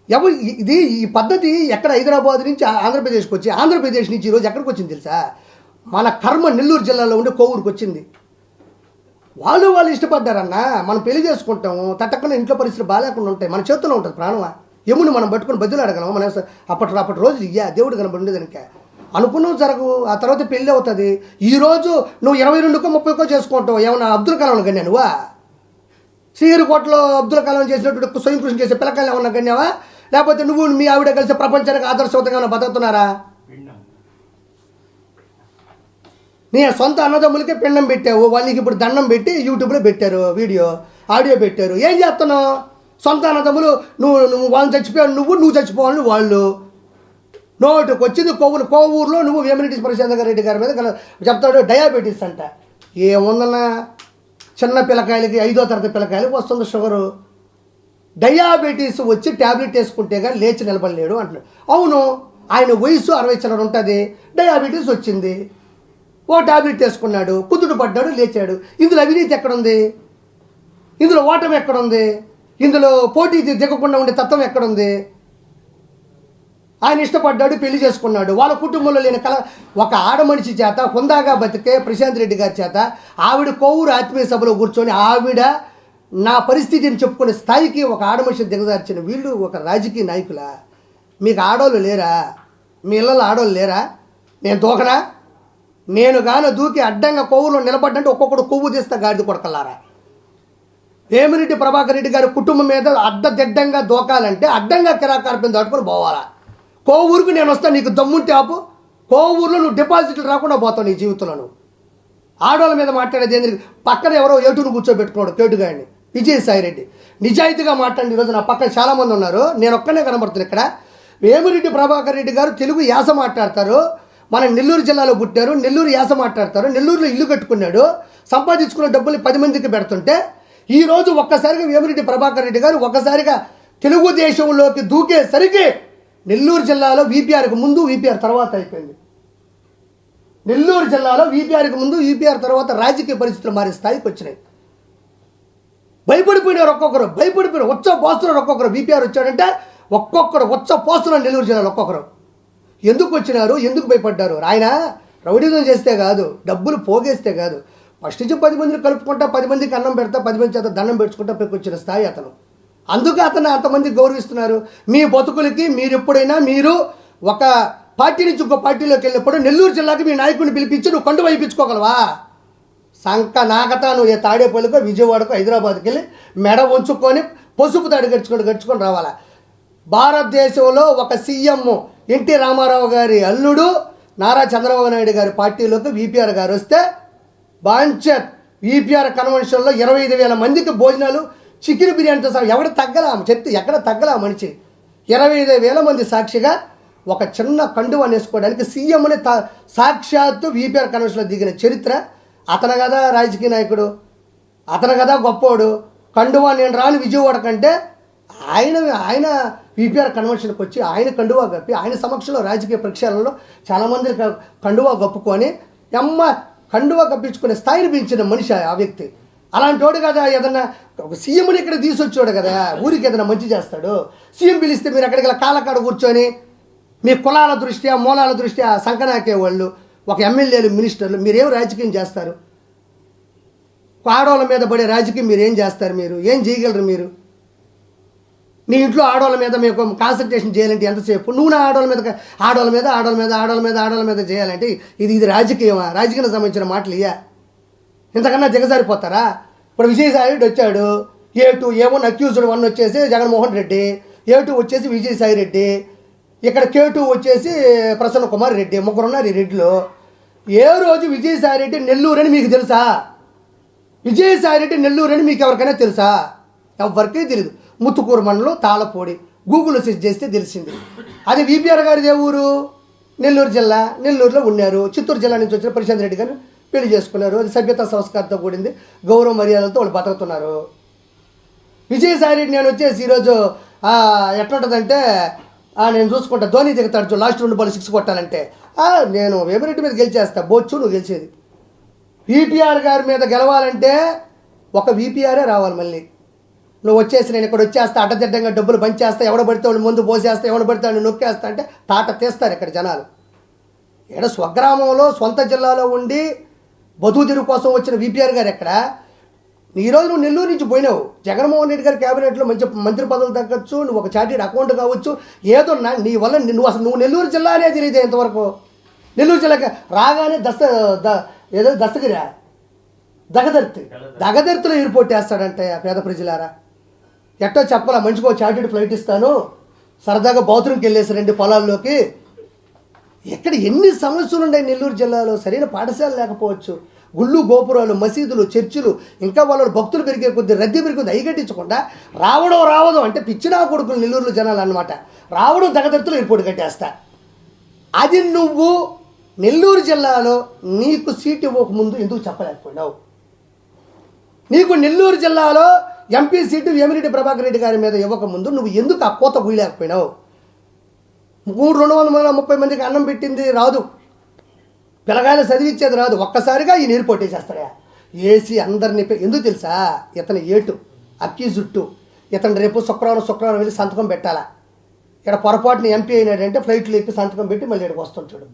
ఎవరు ఇది ఈ పద్ధతి ఎక్కడ హైదరాబాద్ నుంచి ఆంధ్రప్రదేశ్కి వచ్చి ఆంధ్రప్రదేశ్ నుంచి ఈరోజు ఎక్కడికి వచ్చింది తెలుసా? మన కర్మ నెల్లూరు జిల్లాలో ఉండే కోవూరుకి వచ్చింది. వాళ్ళు వాళ్ళు ఇష్టపడ్డారన్న మనం పెళ్ళి చేసుకుంటాము తట్టకుండా ఇంట్లో పరిస్థితులు బాగాలేకుండా ఉంటాయి. మన చేతుల్లో ఉంటుంది ప్రాణమా? ఎముని మనం పట్టుకొని బదులు అడగలం మన అప్పటి అప్పటి రోజు ఇయ్యా దేవుడు కనబడి కనుక అనుకున్నావు జరగవు ఆ తర్వాత పెళ్ళి అవుతుంది. ఈరోజు నువ్వు ఇరవై రెండుకో ముప్పైకో చేసుకుంటావు. ఏమన్నా అబ్దుల్ కలాం కానీ నువ్వా శ్రీహరికోటలో అబ్దుల్ కలాం చేసినటువంటి స్వయం కృషి చేసే పిల్లకాయలు ఏమన్నా కన్యావా లేకపోతే నువ్వు మీ ఆవిడ కలిసి ప్రపంచానికి ఆదర్శవంతంగా బతుకుతున్నారా? నీ సొంత అన్నదమ్ములకే పిండం పెట్టావు వాళ్ళకి ఇప్పుడు దండం పెట్టి యూట్యూబ్లో పెట్టారు వీడియో ఆడియో పెట్టారు. ఏం చేస్తున్నావు? సొంత అన్నదమ్ములు నువ్వు నువ్వు వాళ్ళని చచ్చిపోయావు నువ్వు నువ్వు చచ్చిపోవాలని వాళ్ళు. నోటుకు వచ్చింది కొవ్వులు కోవూరులో నువ్వు వేమిరెడ్డి ప్రశాంత్ రెడ్డి గారి మీద చెప్తాడు డయాబెటీస్ అంట. ఏముందన్నా? చిన్న పిల్లకాయలకి ఐదో తరగతి పిల్లకాయలకి వస్తుంది షుగరు. డయాబెటీస్ వచ్చి ట్యాబ్లెట్ వేసుకుంటే కానీ లేచి నిలబడలేడు అంటున్నాడు. అవును ఆయన వయసు అరవై చిల్లర ఉంటుంది. డయాబెటీస్ వచ్చింది. ఓ టాబ్లెట్ వేసుకున్నాడు కుదుడు పడ్డాడు లేచాడు. ఇందులో అవినీతి ఎక్కడుంది? ఇందులో ఓటమి ఎక్కడుంది? ఇందులో పోటీ దిగకుండా ఉండే తత్వం ఎక్కడుంది? ఆయన ఇష్టపడ్డాడు పెళ్ళి చేసుకున్నాడు. వాళ్ళ కుటుంబంలో లేని కల ఒక ఆడ మనిషి చేత హుందాగా బతికే ప్రశాంత్ రెడ్డి గారి చేత ఆవిడ కొవ్వూరు ఆత్మీయ సభలో కూర్చొని ఆవిడ నా పరిస్థితిని చెప్పుకునే స్థాయికి ఒక ఆడ మనిషిని దిగజార్చిన వీళ్ళు ఒక రాజకీయ నాయకుల? మీకు ఆడోళ్ళు లేరా? మీ ఇళ్ళలో ఆడోళ్ళు లేరా? నేను దూకనా? నేను గాను దూకి అడ్డంగా కొవ్వులో నిలబడ్డంటే ఒక్కొక్కడు కొవ్వు తీస్తా గాడిది కొడకల్లారా వేమిరెడ్డి ప్రభాకర్ రెడ్డి గారి కుటుంబం మీద అడ్డదిడ్డంగా దూకాలంటే అడ్డంగా కిరాకార్పం దాటుకొని పోవాలా? కోవూరుకు నేను వస్తా నీకు దమ్ముంటే ఆపు. కోవూరులో నువ్వు డిపాజిట్లు రాకుండా పోతావు నీ జీవితంలో నువ్వు. ఆడవాళ్ళ మీద మాట్లాడేది పక్కన ఎవరో ఏటును కూర్చోబెట్టుకున్నాడు కేటుగాడిని. విజయసాయి రెడ్డి. నిజాయితీగా మాట్లాడిన ఈరోజు నా పక్కన చాలామంది ఉన్నారు. నేను ఒక్కనే కనబడుతున్నాను ఇక్కడ. వేమిరెడ్డి ప్రభాకర్ రెడ్డి గారు తెలుగు యాస మాట్లాడతారు. మన నెల్లూరు జిల్లాలో పుట్టారు. నెల్లూరు యాస మాట్లాడతారు. నెల్లూరులో ఇల్లు కట్టుకున్నాడు. సంపాదించుకున్న డబ్బులు పది మందికి పెడుతుంటే ఈరోజు ఒక్కసారిగా వేమిరెడ్డి ప్రభాకర్ రెడ్డి గారు ఒక్కసారిగా తెలుగుదేశంలోకి దూకేసరికి నెల్లూరు జిల్లాలో వీపీఆర్కి ముందు వీపీఆర్ తర్వాత అయిపోయింది. నెల్లూరు జిల్లాలో వీపీఆర్కి ముందు వీపీఆర్ తర్వాత రాజకీయ పరిస్థితులు మారే స్థాయికి వచ్చినాయి. భయపడిపోయినారు ఒక్కొక్కరు భయపడిపోయిన వచ్చ పోస్తున్నారు ఒక్కొక్కరు. బీపీఆర్ వచ్చాడంటే ఒక్కొక్కరు వచ్చ పోస్తున్నారు నెల్లూరు జిల్లాలో ఒక్కొక్కరు. ఎందుకు వచ్చినారు? ఎందుకు భయపడ్డారు? ఆయన రౌడీజం చేస్తే కాదు డబ్బులు పోగేస్తే కాదు. ఫస్ట్ నుంచి పది మందిని కలుపుకుంటా పది మందికి అన్నం పెడతా పది మంది చేత దండం పెట్టుకుంటా పెక్కొచ్చిన స్థాయి అతను. అందుకే అతను అంతమంది గౌరవిస్తున్నారు. మీ బతుకులకి మీరు ఎప్పుడైనా మీరు ఒక పార్టీ నుంచి ఇంకో పార్టీలోకి వెళ్ళినప్పుడు నెల్లూరు జిల్లాకి మీ నాయకుడిని పిలిపించి నువ్వు కండు వైపించుకోగలవా సంక నాగతా నువ్వు ఏ తాడేపల్లికో విజయవాడకో హైదరాబాద్కి వెళ్ళి మెడ ఉంచుకొని పసుపు తాడు గడుచుకొని గడుచుకొని రావాలి? భారతదేశంలో ఒక సీఎం ఎన్టీ రామారావు గారి అల్లుడు నారా చంద్రబాబు నాయుడు గారి పార్టీలోకి విపిఆర్ గారు వస్తే బాంచత్ విపిఆర్ కన్వెన్షన్లో ఇరవై ఐదు వేల మందికి భోజనాలు చికెన్ బిర్యానీతో సహా ఎవడ తగ్గలా? చెప్తే ఎక్కడ తగ్గలా మనిషి? ఇరవై ఐదు వేల మంది సాక్షిగా ఒక చిన్న కండువా వేసుకోవడానికి సీఎంని తా సాక్షాత్తు విపిఆర్ కన్వెన్షన్లో దిగిన చరిత్ర అతను కదా రాజకీయ నాయకుడు. అతను కదా గొప్పోడు. కండువా నేను రాని విజయవాడ కంటే ఆయన ఆయన పీపీఆర్ కన్వెన్షన్కి వచ్చి ఆయన కండువా గప్పి ఆయన సమక్షంలో రాజకీయ ప్రక్షాళనలో చాలామంది కండువా గప్పుకొని ఎమ్మ కండువా గప్పించుకునే స్థాయిని పెంచిన మనిషి ఆ వ్యక్తి. అలాంటి వాడు కదా ఏదన్నా ఒక సీఎంని ఇక్కడ తీసుకొచ్చాడు కదా ఊరికి ఏదైనా మంచి చేస్తాడు. సీఎం పిలిస్తే మీరు అక్కడికి వెళ్ళి కాలకాడ కూర్చొని మీ కులాల దృష్ట్యా మూలాల దృష్ట్యా సంకనాకే వాళ్ళు ఒక ఎమ్మెల్యేలు మినిస్టర్లు మీరేం రాజకీయం చేస్తారు? ఆడవాళ్ళ మీద పడే రాజకీయం మీరు ఏం చేస్తారు మీరు? ఏం చేయగలరు మీరు? నీ ఇంట్లో ఆడవాళ్ళ మీద మీకు కాన్సన్ట్రేషన్ చేయాలంటే ఎంతసేపు? నువ్వు నా ఆడవాళ్ళ మీద ఆడవాళ్ళ మీద ఆడవాళ్ళ మీద ఆడవాళ్ళ మీద ఆడవాళ్ళ మీద చేయాలంటే ఇది ఇది రాజకీయమా? రాజకీయానికి సంబంధించిన మాటలు ఇయ్యా ఇంతకన్నా దిగజారిపోతారా? ఇప్పుడు విజయసాయి రెడ్డి వచ్చాడు. A two A one accused one వచ్చేసి జగన్మోహన్ రెడ్డి. ఏ టూ వచ్చేసి విజయసాయి రెడ్డి ఇక్కడ కే టూ వచ్చేసి ప్రసన్న కుమార్ రెడ్డి. ముగ్గురు ఉన్నారు ఈ రెడ్డిలో. ఏ రోజు విజయసాయి రెడ్డి నెల్లూరు అని మీకు తెలుసా? విజయసాయి రెడ్డి నెల్లూరు అని మీకు ఎవరికైనా తెలుసా? ఎవరికీ తెలియదు ముత్తుకూరు మండలం తాళపూడి గూగుల్లో సెర్చ్ చేస్తే తెలిసింది. అది విపిఆర్ గారిది ఏ ఊరు? నెల్లూరు జిల్లా. నెల్లూరులో ఉన్నారు. చిత్తూరు జిల్లా నుంచి వచ్చిన ప్రశాంత్ రెడ్డి గారు పెళ్ళి చేసుకున్నారు. అది సభ్యత సంస్కారంతో కూడింది. గౌరవ మర్యాదలతో వాళ్ళు బతుకుతున్నారు. విజయసాయి రెడ్డి నేను వచ్చేసి ఈరోజు ఎట్లుంటుందంటే నేను చూసుకుంటా. ధోని దిగుతాడు చూ లాస్ట్ రెండు బాల్ సిక్స్ కొట్టాలంటే. నేను వేమిరెడ్డి మీద గెలిచేస్తా. బొచ్చు నువ్వు గెలిచేది. విపిఆర్ గారి మీద గెలవాలంటే ఒక విపిఆరే రావాలి మళ్ళీ. నువ్వు వచ్చేసి నేను ఇక్కడ వచ్చేస్తా అడ్డదిడ్డంగా డబ్బులు పంచేస్తా ఎవడ పడితే వాళ్ళు ముందు పోసేస్తా ఎవడ పడితే వాళ్ళు నొక్కేస్తా అంటే తాట తీస్తారు ఇక్కడ జనాలు. ఇక్కడ స్వగ్రామంలో సొంత జిల్లాలో ఉండి బతుకుదిరు కోసం వచ్చిన విపిఆర్ గారు ఎక్కడ? ఈ రోజు నువ్వు నెల్లూరు నుంచి పోయినావు. జగన్మోహన్ రెడ్డి గారి క్యాబినెట్లో మంచి మంత్రి పదవులు తగ్గచ్చు నువ్వు ఒక చార్టెడ్ అకౌంట్ కావచ్చు ఏదో నా- నీ వల్ల నువ్వు అసలు నువ్వు నెల్లూరు జిల్లానే తెలియదు ఇంతవరకు. నెల్లూరు జిల్లాకి రాగానే దస్త ద- ఏదో దస్తగిరా? దగదర్తి. దగదర్తిలో ఎయిర్పోర్ట్ వేస్తాడంటే ఆ పేద ప్రజలారా. ఎట్టో చెప్పాలా మంచిగా చార్టెడ్ ఫ్లైట్ ఇస్తాను. సరదాగా బాత్రూమ్కి వెళ్ళేసి రండి పొలాల్లోకి. ఎక్కడ ఎన్ని సమస్యలు ఉన్నాయి నెల్లూరు జిల్లాలో? సరైన పాఠశాల లేకపోవచ్చు. గుళ్ళు గోపురాలు మసీదులు చర్చిలు ఇంకా వాళ్ళ భక్తులు పెరిగే కొద్ది రద్దీ పెరిగింది. అయ్యగట్టించకుండా రావడం రావడం అంటే పిచ్చినా కొడుకులు నెల్లూరులో జనాలు అనమాట రావడం దగ్గదత్తులు ఎయిర్పోర్ట్ కట్టేస్తా. అది నువ్వు నెల్లూరు జిల్లాలో నీకు సీట్ ఇవ్వకముందు ఎందుకు చెప్పలేకపోయినావు? నీకు నెల్లూరు జిల్లాలో ఎంపీ సీటు వేమిరెడ్డి ప్రభాకర్ రెడ్డి గారి మీద ఇవ్వకముందు నువ్వు ఎందుకు ఆ కోత గుయలేకపోయినావు? మూడు రెండు వందల ముప్పై మందికి అన్నం పెట్టింది రాదు. పిల్లగాయలు చదివించేది రాదు. ఒక్కసారిగా ఈ నీరు పొట్టేసేస్తాడా ఏసీ అందరినీ ఎందుకు తెలుసా? ఇతను ఏటు అక్కీ జుట్టు. ఇతను రేపు శుక్రవారం శుక్రవారం వెళ్ళి సంతకం పెట్టాలా? ఇక్కడ పొరపాటున ఎంపీ అయినాడంటే ఫ్లైట్లో ఎక్కి సంతకం పెట్టి మళ్ళీ ఇక్కడికి వస్తుంటాడు.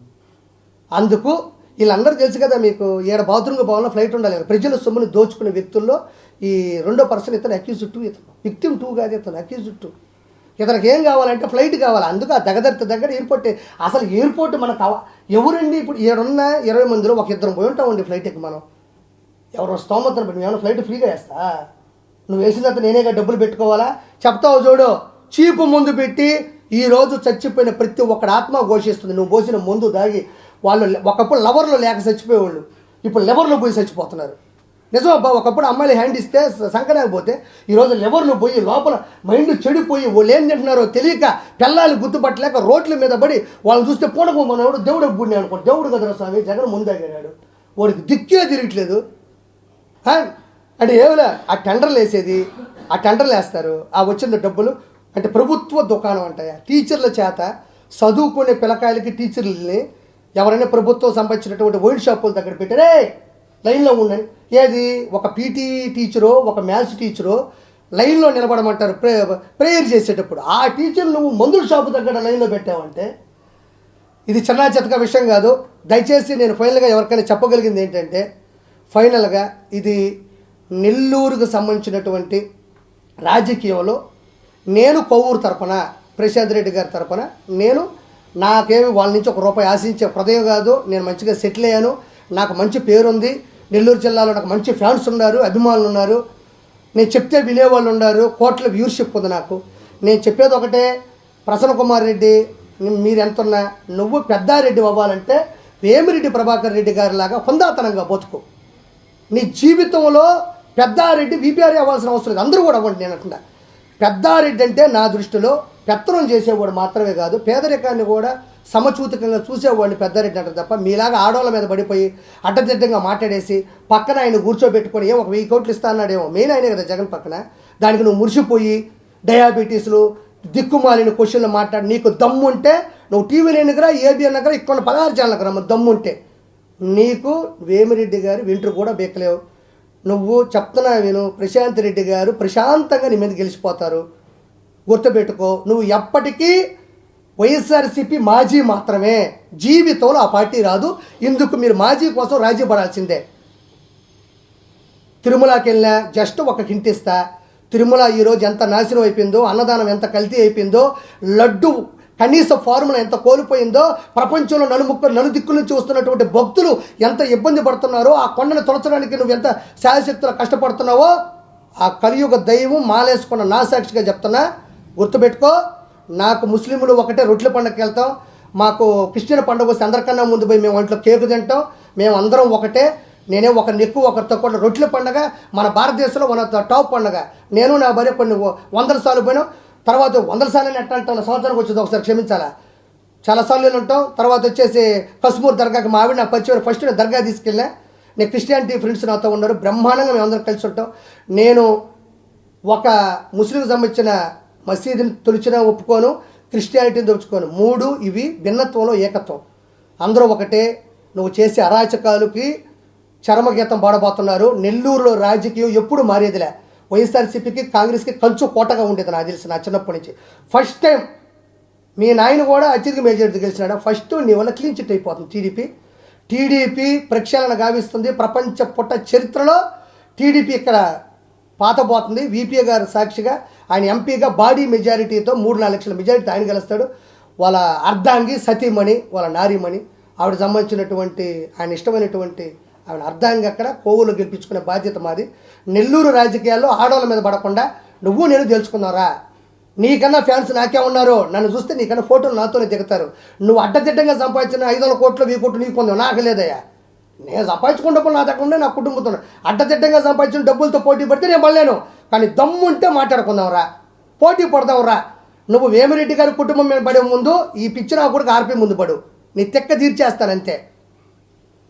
అందుకు వీళ్ళందరూ తెలుసు కదా మీకు ఈడ బాత్రూమ్ భవన్లో ఫ్లైట్ ఉండాలి ప్రజల సొమ్ముని దోచుకునే వ్యక్తుల్లో ఈ రెండో పర్సన్ ఇతను అక్యూజ్ టూ ఇతను. విక్టిమ్ టూ కాదు ఇతను అక్యూజ్ టూ ఇతనికి ఏం కావాలంటే ఫ్లైట్ కావాలి. అందుకు ఆ దగదర్త దగ్గర ఎయిర్పోర్ట్ అసలు ఎయిర్పోర్ట్ మనకు కావ ఎవరండి ఇప్పుడు ఈడున్న ఇరవై మందిలో ఒక ఇద్దరం పోయి ఉంటామండి ఫ్లైట్ ఎక్కి మనం. ఎవరో స్తోమతను పెట్టి ఏమైనా ఫ్లైట్ ఫ్రీగా వేస్తా? నువ్వు వేసిన తర్వాత నేనేగా డబ్బులు పెట్టుకోవాలా? చెప్తావు చూడు. చీపు ముందు పెట్టి ఈ రోజు చచ్చిపోయిన ప్రతి ఒక్కడి ఆత్మ ఘోషిస్తుంది. నువ్వు పోసిన ముందు దాగి వాళ్ళు ఒకప్పుడు లవర్లో లేక చచ్చిపోయేవాళ్ళు. ఇప్పుడు లెవర్లో పోయి చచ్చిపోతున్నారు. నిజం అబ్బా ఒకప్పుడు అమ్మాయిలు హ్యాండ్ ఇస్తే సంకరాకపోతే ఈరోజు లెవర్లు పోయి లోపల మైండ్ చెడిపోయి వాళ్ళు ఏం తింటున్నారో తెలియక పిల్లలు గుర్తుపట్టలేక రోడ్ల మీద పడి వాళ్ళని చూస్తే పూనకు మనవాడు దేవుడు బుడిని అనుకో దేవుడు కదరా స్వామి జగన్ ముందాగాడు వాడికి దిక్కే తిరగట్లేదు. అంటే ఏమిలే ఆ టెండర్లు వేసేది ఆ టెండర్లు వేస్తారు ఆ వచ్చిన డబ్బులు అంటే ప్రభుత్వ దుకాణం అంటాయా టీచర్ల చేత చదువుకునే పిల్లకాయలకి టీచర్లని ఎవరైనా ప్రభుత్వం సంబంధించినటువంటి వైన్ షాపుల దగ్గర పెట్టారే లైన్లో ఉండండి. ఏది? ఒక పీటీ టీచరో ఒక మ్యాథ్స్ టీచరో లైన్లో నిలబడమంటారు. ప్రే ప్రేయర్ చేసేటప్పుడు. ఆ టీచర్ నువ్వు మందుల షాపు దగ్గర లైన్లో పెట్టావంటే ఇది చిన్న చితక విషయం కాదు. దయచేసి నేను ఫైనల్గా ఎవరికైనా చెప్పగలిగింది ఏంటంటే ఫైనల్గా ఇది నెల్లూరుకు సంబంధించినటువంటి రాజకీయంలో నేను కొవ్వూరు తరపున ప్రశాంత్ రెడ్డి గారి తరపున నేను నాకేమి వాళ్ళ నుంచి ఒక రూపాయి ఆశించే హృదయం కాదు. నేను మంచిగా సెటిల్ అయ్యాను. నాకు మంచి పేరుంది. నెల్లూరు జిల్లాలో నాకు మంచి ఫ్యాన్స్ ఉన్నారు అభిమానులు ఉన్నారు. నేను చెప్తే వినేవాళ్ళు ఉన్నారు కోట్ల వ్యూర్షిప్ ఉంది నాకు. నేను చెప్పేది ఒకటే ప్రసన్న కుమార్ రెడ్డి మీరు ఎంతున్నా నువ్వు పెద్దారెడ్డి అవ్వాలంటే వేమిరెడ్డి ప్రభాకర్ రెడ్డి గారి లాగా హుందాతనంగా బతుకు. నీ జీవితంలో పెద్దారెడ్డి విపిఆర్ అవ్వాల్సిన అవసరం లేదు. అందరూ కూడా అవ్వండి నేను అంటున్నా. పెద్దారెడ్డి అంటే నా దృష్టిలో పెత్తనం చేసేవాడు మాత్రమే కాదు పేదరికాన్ని కూడా సమచూతకంగా చూసేవాడిని పెద్దారెడ్డి అంటారు తప్ప మీలాగా ఆడవాళ్ళ మీద పడిపోయి అడ్డదిడ్డంగా మాట్లాడేసి పక్కన ఆయన కూర్చోబెట్టుకొని ఏమో ఒక వెయ్యి కోట్లు ఇస్తా అన్నాడేమో. మెయిన్ ఆయనే కదా జగన్ పక్కన. దానికి నువ్వు మురిసిపోయి డయాబెటీస్లు దిక్కుమాలిన క్వశ్చన్లు మాట్లాడి నీకు దమ్ము ఉంటే నువ్వు టీవీ దగ్గర ఏబిఎన్ దగ్గర ఇక్కడ పదహారు ఛానళ్ళకి రమ్మ దమ్ము ఉంటే. నీకు వేమిరెడ్డి గారు వింటర్ కూడా బీకలేవు నువ్వు చెప్తున్నా విను ప్రశాంత్ రెడ్డి గారు ప్రశాంతంగా నీ మీద గెలిచిపోతారు. గుర్తుపెట్టుకో నువ్వు ఎప్పటికీ వైఎస్ఆర్సీపీ మాజీ మాత్రమే. జీవితంలో ఆ పార్టీ రాదు. ఇందుకు మీరు మాజీ కోసం రాజీ పడాల్సిందే. తిరుమలకి వెళ్ళినా జస్ట్ ఒక హింట్ ఇస్తా. తిరుమల ఈరోజు ఎంత నాశనం అయిపోయిందో అన్నదానం ఎంత కల్తీ అయిపోయిందో లడ్డు కనీస ఫార్ములా ఎంత కోల్పోయిందో ప్రపంచంలో నలుముక్క నలుదిక్కుల నుంచి వస్తున్నటువంటి భక్తులు ఎంత ఇబ్బంది పడుతున్నారో ఆ కొండను తొలచడానికి నువ్వు ఎంత శాయశక్తులు కష్టపడుతున్నావో ఆ కలియుగ దైవం మాలేసుకున్న నా సాక్షిగా చెప్తున్నా. గుర్తుపెట్టుకో. నాకు ముస్లింలు ఒకటే రొట్టెల పండుగకి వెళ్తాం. మాకు క్రిస్టియన్ పండుగ వస్తే అందరికన్నా ముందు పోయి మేము ఒంట్లో కేకు తింటాం. మేము అందరం ఒకటే. నేనే ఒకరిని ఎక్కువ ఒకరి తక్కువ రొట్టెల పండుగ. మన భారతదేశంలో మన టాప్ పండుగ. నేను నా భార్య కొన్ని వందల సార్లు పోయినాం. తర్వాత వందల సార్లు ఎట్లా అంటాం సంవత్సరానికి వచ్చేది ఒకసారి క్షమించాలా? చాలా సార్లు ఉంటాం. తర్వాత వచ్చేసి కస్మూర్ దర్గాకి మా ఆవిడ నా పరిచయం ఫస్ట్ నేను దర్గా తీసుకెళ్ళా. నేను క్రిస్టియానిటీ ఫ్రెండ్స్ నాతో ఉన్నారు. బ్రహ్మాండంగా మేము అందరం కలిసి ఉంటాం. నేను ఒక ముస్లింకి సంబంధించిన మసీదుని తొలిచినా ఒప్పుకోను క్రిస్టియానిటీని తొలుచుకోను మూడు ఇవి భిన్నత్వంలో ఏకత్వం. అందరూ ఒకటే. నువ్వు చేసే అరాచకాలకి చరమగీతం పాడబోతున్నారు. నెల్లూరులో రాజకీయం ఎప్పుడు మారేదిలే. వైఎస్ఆర్సీపీకి కాంగ్రెస్కి కంచు కోటగా ఉండేది నాకు తెలిసి నా చిన్నప్పటి నుంచి. ఫస్ట్ టైం మీ నాయన కూడా అత్యధిక మెజారిటీ గెలిచినాడు. ఫస్ట్ నీ వల్ల క్లీన్ చిట్ అయిపోతుంది టీడీపీ. టీడీపీ ప్రక్షాళన గావిస్తుంది. ప్రపంచ పుట్ట చరిత్రలో టీడీపీ ఇక్కడ పాతపోతుంది వీపీఏ గారు సాక్షిగా ఆయన ఎంపీగా బాడీ మెజారిటీతో మూడు నాలుగు లక్షల మెజారిటీ ఆయన గెలుస్తాడు. వాళ్ళ అర్ధాంగి సతీమణి వాళ్ళ నారీమణి ఆవిడ సంబంధించినటువంటి ఆయన ఇష్టమైనటువంటి ఆవిడ అర్ధాంగి అక్కడ కోవులు గెలిపించుకునే బాధ్యత మాది. నెల్లూరు రాజకీయాల్లో ఆడవాళ్ళ మీద పడకుండా నువ్వు నేను తెలుసుకున్నారా నీకన్నా ఫ్యాన్స్ నాకే ఉన్నారు. నన్ను చూస్తే నీకన్నా ఫోటోలు నాతోనే దిగుతారు. నువ్వు అడ్డదిడ్డంగా సంపాదించిన ఐదు వందల కోట్లు వెయ్యి కోట్లు నీకు పొందావు. నాకు లేదయ్యా. నేను సంపాదించుకున్నప్పుడు నా దగ్గర ఉండే నా కుటుంబంతో అడ్డదిడ్డంగా సంపాదించిన డబ్బులతో పోటీ పడితే నేను పడలేను కానీ దమ్ము ఉంటే మాట్లాడుకుందాంరా. పోటీ పడదాంరా. నువ్వు వేమిరెడ్డి గారి కుటుంబం మీద పడే ముందు ఈ పిచ్చి నా కూడా ఆర్పి ముందు పడు. నీ తెక్క తీర్చేస్తానంతే.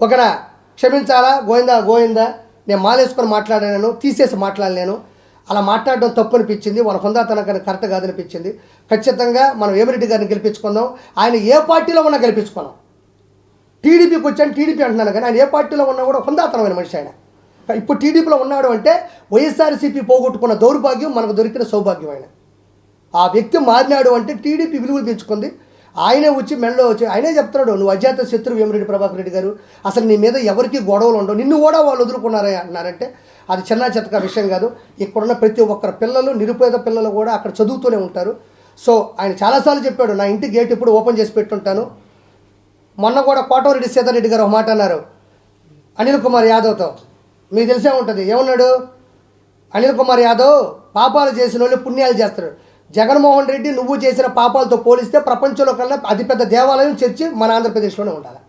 ఒకనా క్షమించాలా? గోవిందా? గోవిందా? నేను మాలేసుకొని మాట్లాడాను తీసేసి మాట్లాడలేను. అలా మాట్లాడడం తప్పు అనిపించింది వాళ్ళ హుందాతనం కానీ కరెక్ట్ కాదనిపించింది. ఖచ్చితంగా మనం వేమిరెడ్డి గారిని గెలిపించుకుందాం. ఆయన ఏ పార్టీలో ఉన్నా గెలిపించుకున్నాం టీడీపీకి వచ్చాను టీడీపీ అంటున్నాను కానీ ఆయన ఏ పార్టీలో ఉన్నా కూడా హుందాతనమైన మనిషి ఆయన. ఇప్పుడు టీడీపీలో ఉన్నాడు అంటే వైఎస్ఆర్సీపీ పోగొట్టుకున్న దౌర్భాగ్యం మనకు దొరికిన సౌభాగ్యం ఆయన. ఆ వ్యక్తి మారినాడు అంటే టీడీపీ విలువలు పెంచుకుంది. ఆయనే వచ్చి మెడలో వచ్చి ఆయనే చెప్తున్నాడు నువ్వు అజాత శత్రువు వేమిరెడ్డి ప్రభాకర్ రెడ్డి గారు అసలు నీ మీద ఎవరికి గొడవలు ఉండవు. నిన్ను కూడా వాళ్ళు వదులుకున్నారా అన్నారంటే అది చిన్న చెత్తక విషయం కాదు. ఇక్కడున్న ప్రతి ఒక్కరి పిల్లలు నిరుపేద పిల్లలు కూడా అక్కడ చదువుతూనే ఉంటారు. సో ఆయన చాలాసార్లు చెప్పాడు నా ఇంటి గేట్ ఇప్పుడు ఓపెన్ చేసి పెట్టుంటాను. మొన్న కూడా కోటమిరెడ్డి సీతారెడ్డి గారు ఒక మాట అన్నారు. అనిల్ కుమార్ యాదవ్తో. మీకు తెలిసే ఉంటుంది. ఏమన్నాడు? అనిల్ కుమార్ యాదవ్ పాపాలు చేసిన వాళ్ళు పుణ్యాలు చేస్తారు. జగన్మోహన్ రెడ్డి నువ్వు చేసిన పాపాలతో పోలిస్తే ప్రపంచంలో కన్నా అతిపెద్ద దేవాలయం చర్చి మన ఆంధ్రప్రదేశ్లోనే ఉండాలి.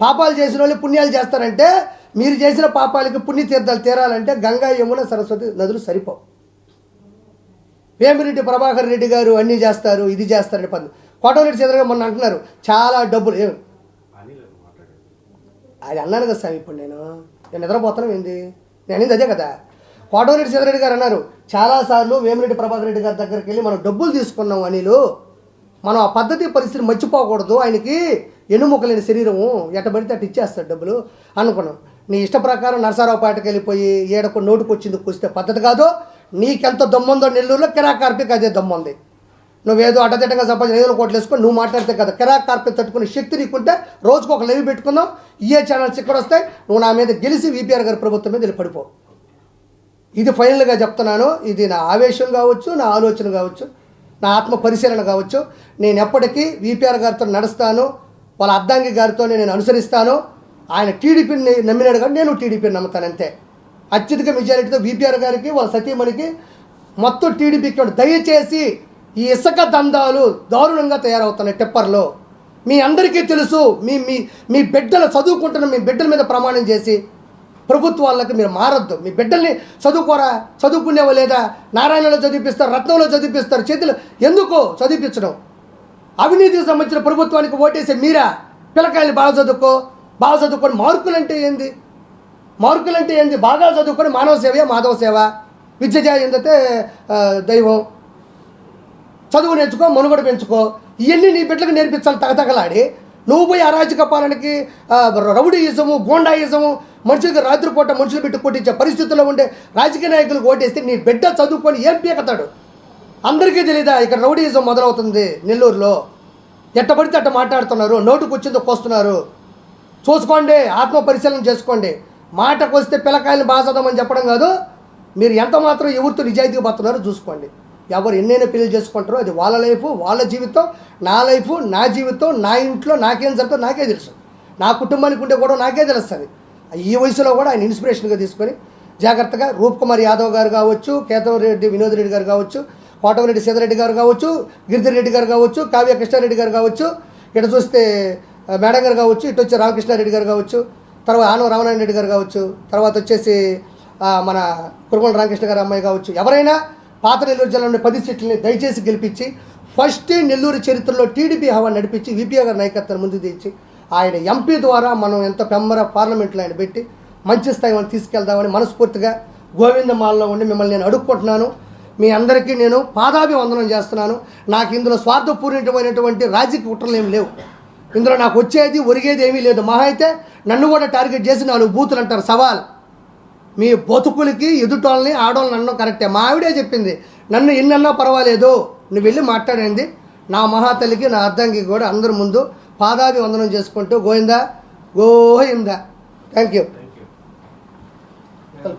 పాపాలు చేసిన వాళ్ళు పుణ్యాలు చేస్తారంటే మీరు చేసిన పాపాలకి పుణ్యతీర్థాలు తీరాలంటే గంగా యమున సరస్వతి నదులు సరిపోవు. వేమిరెడ్డి ప్రభాకర్ రెడ్డి గారు అన్నీ చేస్తారు ఇది చేస్తారని పని కోటమిరెడ్డి చంద్రగారు మొన్న అంటున్నారు. చాలా డబ్బులు. ఏం? అది అన్నాను కదా సార్ ఇప్పుడు నేను. నేను నిద్రపోతాను ఏంది? నేను అనేది అదే కదా. కోటమిరెడ్డి చంద్రరెడ్డి గారు అన్నారు. చాలాసార్లు వేమిరెడ్డి ప్రభాకర్ రెడ్డి గారి దగ్గరికి వెళ్ళి మనం డబ్బులు తీసుకున్నాం అనిలు. మనం ఆ పద్ధతి పరిస్థితి మర్చిపోకూడదు. ఆయనకి ఎన్నుముక్కలేని శరీరము. ఎట్ట పడితే అటు ఇచ్చేస్తాడు డబ్బులు. అనుకున్నాం. నీ ఇష్ట ప్రకారం నరసారావు పాటకి వెళ్ళిపోయి ఏడకు నోటుకు వచ్చింది కూస్తే పద్ధతి కాదు. నీకెంత దమ్ముందో నెల్లూరులో కిరాక్ కార్పిక్ అదే దమ్ముంది. నువ్వేదో అడ్డదిడ్డంగా సంపాదించిన ఏదో కోట్లు వేసుకొని నువ్వు మాట్లాడితే కదా. కిరాక్ కార్పెట్ తట్టుకునే శక్తి నీకుంటే రోజుకు ఒక లైవ్ పెట్టుకుందాం. ఏ ఛానల్స్ ఇక్కడ వస్తాయి? నువ్వు నా మీద గెలిచి విపిఆర్ గారి ప్రభుత్వం మీద పడిపో ఇది ఫైనల్గా చెప్తున్నాను. ఇది నా ఆవేశం కావచ్చు నా ఆలోచన కావచ్చు నా ఆత్మ పరిశీలన కావచ్చు. నేను ఎప్పటికీ విపిఆర్ గారితో నడుస్తాను. వాళ్ళ అద్దాంగి గారితో నేను అనుసరిస్తాను. ఆయన టీడీపీని నమ్మినాడు కానీ నేను టీడీపీని నమ్ముతాను అంతే. అత్యధిక మెజారిటీతో వీపీఆర్ గారికి వాళ్ళ సతీమణికి మొత్తం టీడీపీకి దయచేసి ఈ ఇసుక దందాలు దారుణంగా తయారవుతున్నాయి టెప్పర్లో. మీ అందరికీ తెలుసు మీ మీ మీ బిడ్డలు చదువుకుంటున్న మీ బిడ్డల మీద ప్రమాణం చేసి ప్రభుత్వాలకు మీరు మారద్దు. మీ బిడ్డల్ని చదువుకోరా చదువుకునేవో లేదా? నారాయణలో చదివిపిస్తారు రత్నంలో చదివిపిస్తారు చేతులు ఎందుకు చదివించడం అవినీతికి సంబంధించిన ప్రభుత్వానికి ఓటేసే మీరా? పిల్లకాయలు బాగా చదువుకో బాగా చదువుకొని మార్కులు అంటే ఏంది? మార్కులు అంటే ఏంది? బాగా చదువుకొని మానవ సేవ మాధవ సేవ? విద్య చెందితే దైవం. చదువు నేర్చుకో మనుగడ పెంచుకో ఇవన్నీ నీ బిడ్డలకు నేర్పించాలి తగతగలాడి. నువ్వు పోయి అరాజక పాలనకి రౌడీయిజము గోండాయిజము మనుషులకి రాత్రిపూట మనుషులు పెట్టి కొట్టించే పరిస్థితుల్లో ఉండే రాజకీయ నాయకులకు ఓటేస్తే నీ బిడ్డ చదువుకొని ఏం పీకతాడు? అందరికీ తెలియదా ఇక్కడ రౌడీయిజం మొదలవుతుంది నెల్లూరులో? ఎట్ట పడితే అట్ట మాట్లాడుతున్నారు నోటుకు వచ్చిందో కోస్తున్నారు. చూసుకోండి ఆత్మ పరిశీలన చేసుకోండి. మాటకు వస్తే పిల్లకాయలు బాగా చదవమని చెప్పడం కాదు మీరు ఎంత మాత్రం ఎవరితో నిజాయితీగా పడుతున్నారో చూసుకోండి. ఎవరు ఎన్నైనా పెళ్ళి చేసుకుంటారో అది వాళ్ళ లైఫ్ వాళ్ళ జీవితం నా లైఫ్ నా జీవితం నా ఇంట్లో నాకేం జరుగుతుందో నాకే తెలుసు. నా కుటుంబానికి ఉండే కూడా నాకే తెలుస్తుంది. ఈ వయసులో కూడా ఆయన ఇన్స్పిరేషన్గా తీసుకొని జాగ్రత్తగా రూప్ కుమార్ యాదవ్ గారు కావచ్చు కేతవ రెడ్డి వినోద్ రెడ్డి గారు కావచ్చు కోటమిరెడ్డి సీతారెడ్డి గారు కావచ్చు గిరిధర్ రెడ్డి గారు కావచ్చు కావ్య కృష్ణారెడ్డి గారు కావచ్చు ఇటు చూస్తే మేడం గారు కావచ్చు ఇటు వచ్చి రామకృష్ణారెడ్డి గారు కావచ్చు తర్వాత ఆనవ రామనారాయణ రెడ్డి గారు కావచ్చు తర్వాత వచ్చేసి మన కురుగొండ రామకృష్ణ గారి అమ్మాయి కావచ్చు ఎవరైనా పాత నెల్లూరు జిల్లాలోని పది సీట్లని దయచేసి గెలిపించి ఫస్ట్ నెల్లూరు చరిత్రలో టీడీపీ హవా నడిపించి విపిఆర్ గారి నాయకత్వాన్ని ముందు తెచ్చి ఆయన ఎంపీ ద్వారా మనం ఎంత పెమ్మర పార్లమెంట్లో ఆయన పెట్టి మంచి స్థాయి మనం తీసుకెళ్దామని మనస్ఫూర్తిగా గోవిందమాలలో ఉండి మిమ్మల్ని నేను అడుక్కుంటున్నాను. మీ అందరికీ నేను పాదాభివందనం చేస్తున్నాను. నాకు ఇందులో స్వార్థపూరితమైనటువంటి రాజకీయ కుట్రలు ఏమి లేవు. ఇందులో నాకు వచ్చేది ఒరిగేది ఏమీ లేదు. మహా అయితే నన్ను కూడా టార్గెట్ చేసి నాలుగు బూతులు అంటారు సవాల్. మీ బతుకులకి ఎదుటోళ్ళని ఆడోళ్ళని అన్నం కరెక్టే. మా ఆవిడే చెప్పింది నన్ను ఎన్నన్నా పర్వాలేదు నువ్వు వెళ్ళి మాట్లాడింది. నా మహాతల్లికి నా అర్థంకి కూడా అందరి ముందు పాదాభివందనం చేసుకుంటూ గోయిందా గోయిందా థ్యాంక్ యూ